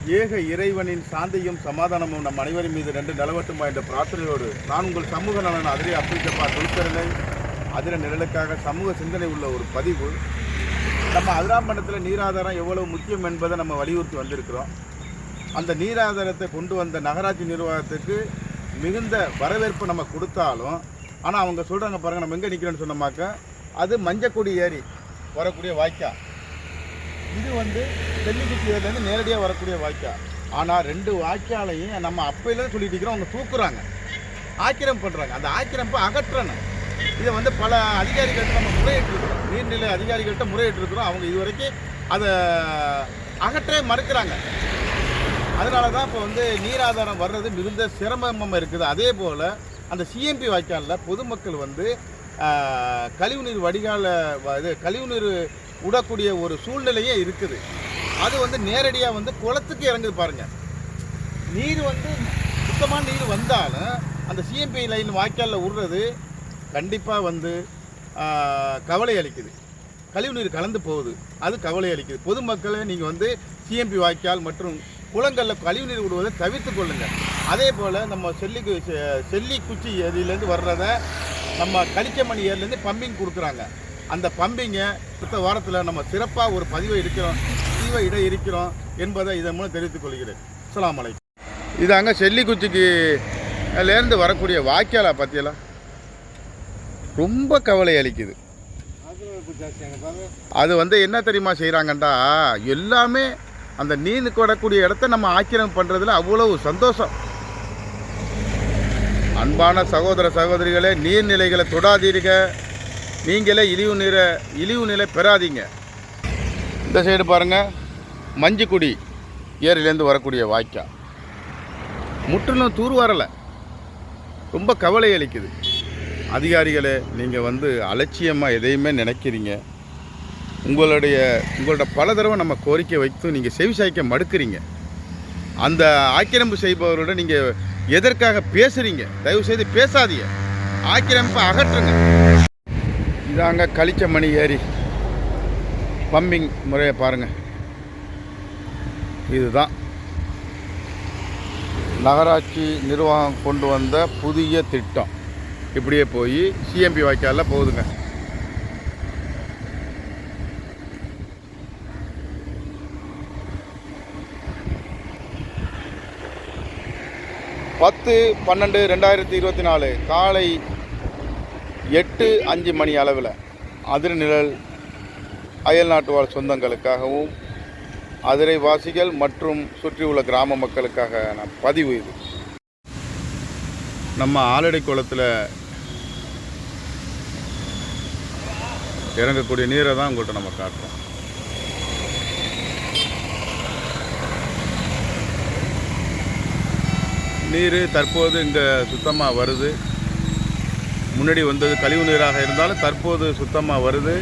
ஏக இறைவனின் சாந்தியும் சமாதானமும் நம் அனைவரின் மீது ரெண்டு நிலவட்டுமா என்ற பிரார்த்தனையோடு நான் உங்கள் சமூக நலன் அதிரே அப்பிச்சப்பா தொழிற்சரணை அதிர நிழலுக்காக சமூக சிந்தனை உள்ள ஒரு பதிவு. நம்ம அதிராம்பட்டத்தில் நீராதாரம் எவ்வளவு முக்கியம் என்பதை நம்ம வலியுறுத்தி வந்திருக்கிறோம். அந்த நீராதாரத்தை கொண்டு வந்த நகராட்சி நிர்வாகத்துக்கு மிகுந்த வரவேற்பு நம்ம கொடுத்தாலும் ஆனால் அவங்க சொல்கிறாங்க பாருங்கள் நம்ம எங்கே நிற்கிறோன்னு சொன்னோமாக்க அது மஞ்சக்குடி ஏரி வரக்கூடிய வாய்க்கா. இது வந்து தெல்லிக்குச்சியிலேருந்து நேரடியாக வரக்கூடிய வாய்க்கா. ஆனால் ரெண்டு வாய்க்காலையும் நம்ம அப்பையிலேருந்து சொல்லிட்டு இருக்கிறோம். அவங்க தூக்குறாங்க. ஆக்கிரம் பண்ணுறாங்க அந்த ஆக்கிரமிப்பை அகற்றணும். இதை வந்து பல அதிகாரிகள்ட்ட நம்ம முறையிட்டிருக்கிறோம். நீர்நிலை அதிகாரிகள்ட்ட முறையிட்டிருக்கிறோம். அவங்க இது வரைக்கும் அதை அகற்றவே மறுக்கிறாங்க. அதனால தான் இப்போ வந்து நீர் ஆதாரம் வர்றது மிகுந்த சிரமமாக இருக்குது. அதே போல் அந்த சிஎம்பி வாய்க்காலில் பொதுமக்கள் வந்து கழிவுநீர் வடிகால இது கழிவுநீர் விடக்கூடிய ஒரு சூழ்நிலையே இருக்குது. அது வந்து நேரடியாக வந்து குளத்துக்கு இறங்குது பாருங்கள் நீர் வந்து சுத்தமான நீர் வந்தாலும் அந்த சிஎம்பி லைன் வாய்க்காலில் விடுறது கண்டிப்பாக வந்து கவலை அளிக்குது. கழிவுநீர் கலந்து போகுது. அது கவலை அளிக்குது. பொதுமக்களை நீங்கள் வந்து சிஎம்பி வாய்க்கால் மற்றும் குளங்களில் கழிவுநீர் விடுவதை தவிர்த்து கொள்ளுங்கள் அதே போல் நம்ம செல்லி செ- செல்லிக்குச்சி ஏரியிலேருந்து வர்றத நம்ம கலிக்கமணி ஏரியிலேருந்து பம்பிங் கொடுக்குறாங்க. அந்த பம்பிங்கை அடுத்த வாரத்தில் நம்ம சிறப்பாக ஒரு பதிவை இருக்கிறோம் பதிவை இட இருக்கிறோம் என்பதை இதன் மூலம் தெரிவித்துக் கொள்கிறேன். அஸ்லாம் வலைக்கம் இதாங்க செல்லிக்குச்சிக்குலேருந்து வரக்கூடிய வாய்க்காலை பற்றியெல்லாம் ரொம்ப கவலை அளிக்குது. அது வந்து என்ன தெரியுமா செய்கிறாங்கண்டா எல்லாமே அந்த நீந்து கொடக்கூடிய இடத்த நம்ம ஆக்கிரமிப்பு பண்ணுறதுல அவ்வளவு சந்தோஷம். அன்பான சகோதர சகோதரிகளே நீர்நிலைகளை தொடாதீர்கள். நீங்களே இழிவு நீரை இழிவு நிலை பெறாதீங்க. இந்த சைடு பாருங்கள் மஞ்சுக்குடி ஏரியிலேருந்து வரக்கூடிய வாய்க்கா. முற்றிலும் தூர் வரலை ரொம்ப கவலை அளிக்குது. அதிகாரிகளே நீங்கள் வந்து அலட்சியமாக எதையுமே நினைக்கிறீங்க. உங்களுடைய உங்களோட பல தடவை நம்ம கோரிக்கை வைத்து நீங்கள் செவி சாய்க்க மடுக்கிறீங்க. அந்த ஆக்கிரமிப்பு செய்பவரோட நீங்கள் எதற்காக பேசுகிறீங்க தயவு செய்து பேசாதீங்க. ஆக்கிரமிப்பை அகற்றுங்க. இதாங்க கலிச்சமணி ஏரி. பம்பிங் முறையை பாருங்கள் இதுதான். நகராட்சி நிர்வாகம் கொண்டு வந்த புதிய திட்டம். இப்படியே போய் சிஎம்பி வாய்க்காலில் போகுதுங்க. பத்து பன்னெண்டு ரெண்டாயிரத்தி இருபத்தி நாலு காலை எட்டு அஞ்சு மணி அளவில் அதிர்நிழல் அயல் நாட்டு வாழ் சொந்தங்களுக்காகவும் அதிரைவாசிகள் மற்றும் சுற்றியுள்ள கிராம மக்களுக்காக நான் பதிவு இது. நம்ம ஆலடி குளத்தில் இறங்கக்கூடிய நீரை தான் உங்கள்கிட்ட நம்ம காட்டுறோம். நீர் தற்போது இங்கே சுத்தமாக வருது. முன்னாடி வந்தது கழிவு நீராக இருந்தாலும் தற்போது சுத்தமாக வருது.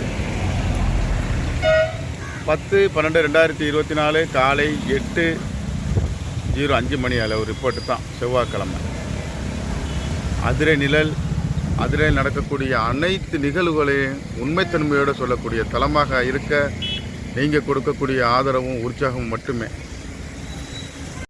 பத்து பன்னெண்டு ரெண்டாயிரத்தி இருபத்தி நாலு காலை எட்டு ஜீரோ அஞ்சு மணி அளவு ரிப்போர்ட்டு தான் செவ்வாய்க்கிழமை. அதிரை நிழல் அதிரையில் நடக்கக்கூடிய அனைத்து நிகழ்வுகளையும் உண்மைத்தன்மையோடு சொல்லக்கூடிய தளமாக இருக்க நீங்கள் கொடுக்கக்கூடிய ஆதரவும் உற்சாகமும் மட்டுமே.